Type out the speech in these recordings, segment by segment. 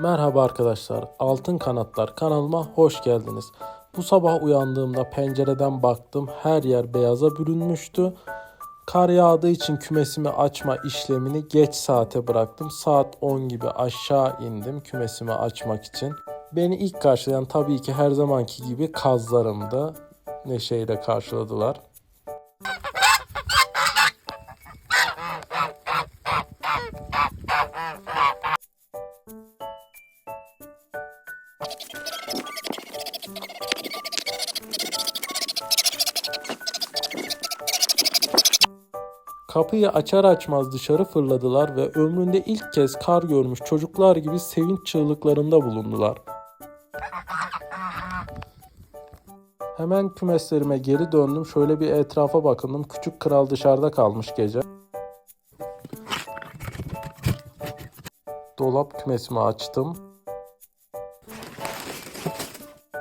Merhaba arkadaşlar, Altın Kanatlar kanalıma hoş geldiniz. Bu sabah uyandığımda pencereden baktım, her yer beyaza bürünmüştü. Kar yağdığı için kümesimi açma işlemini geç saate bıraktım. Saat 10 gibi aşağı indim kümesimi açmak için. Beni ilk karşılayan tabii ki her zamanki gibi kazlarımdı. Neşeyle karşıladılar. Kapıyı açar açmaz dışarı fırladılar ve ömründe ilk kez kar görmüş çocuklar gibi sevinç çığlıklarında bulundular. Hemen kümeslerime geri döndüm. Şöyle bir etrafa bakındım. Küçük kral dışarıda kalmış gece. Dolap kümesimi açtım.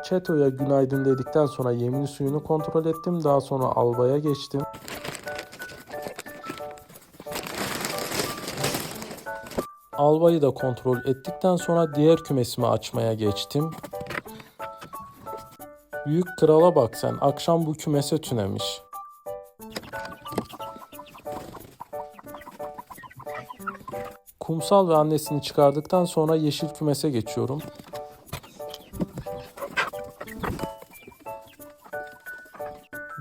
Çeto'ya günaydın dedikten sonra yemini suyunu kontrol ettim. Daha sonra albaya geçtim. Albayı da kontrol ettikten sonra diğer kümesimi açmaya geçtim. Büyük krala bak sen, akşam bu kümese tünemiş. Kumsal ve annesini çıkardıktan sonra yeşil kümese geçiyorum.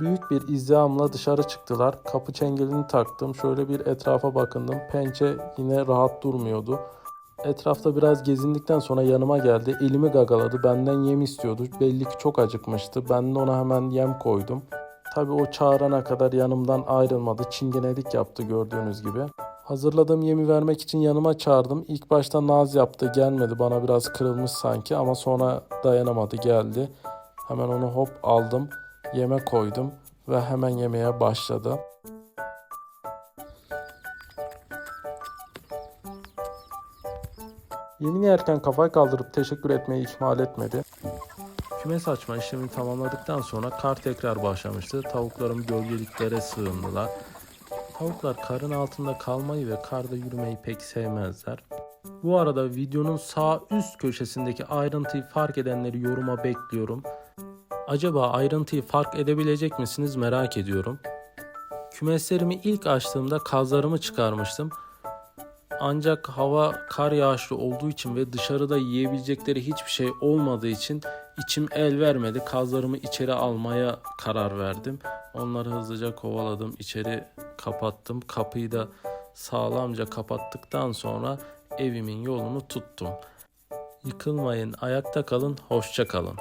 Büyük bir izdihamla dışarı çıktılar. Kapı çengelini taktım. Şöyle bir etrafa bakındım. Pençe yine rahat durmuyordu. Etrafta biraz gezindikten sonra yanıma geldi. Elimi gagaladı. Benden yem istiyordu. Belli ki çok acıkmıştı. Ben de ona hemen yem koydum. Tabii o çağırana kadar yanımdan ayrılmadı. Çingenelik yaptı gördüğünüz gibi. Hazırladığım yemi vermek için yanıma çağırdım. İlk başta naz yaptı gelmedi. Bana biraz kırılmış sanki ama sonra dayanamadı geldi. Hemen onu hop aldım. Yeme koydum ve hemen yemeye başladı. Yemini yerken kafayı kaldırıp teşekkür etmeyi ihmal etmedi. Kümes açma işlemini tamamladıktan sonra kar tekrar başlamıştı. Tavuklarım gölgeliklere sığındılar. Tavuklar karın altında kalmayı ve karda yürümeyi pek sevmezler. Bu arada videonun sağ üst köşesindeki ayrıntıyı fark edenleri yoruma bekliyorum. Acaba ayrıntıyı fark edebilecek misiniz merak ediyorum. Kümeslerimi ilk açtığımda kazlarımı çıkarmıştım. Ancak hava kar yağışlı olduğu için ve dışarıda yiyebilecekleri hiçbir şey olmadığı için içim el vermedi. Kazlarımı içeri almaya karar verdim. Onları hızlıca kovaladım. içeri kapattım. Kapıyı da sağlamca kapattıktan sonra evimin yolunu tuttum. Yıkılmayın, ayakta kalın, hoşça kalın.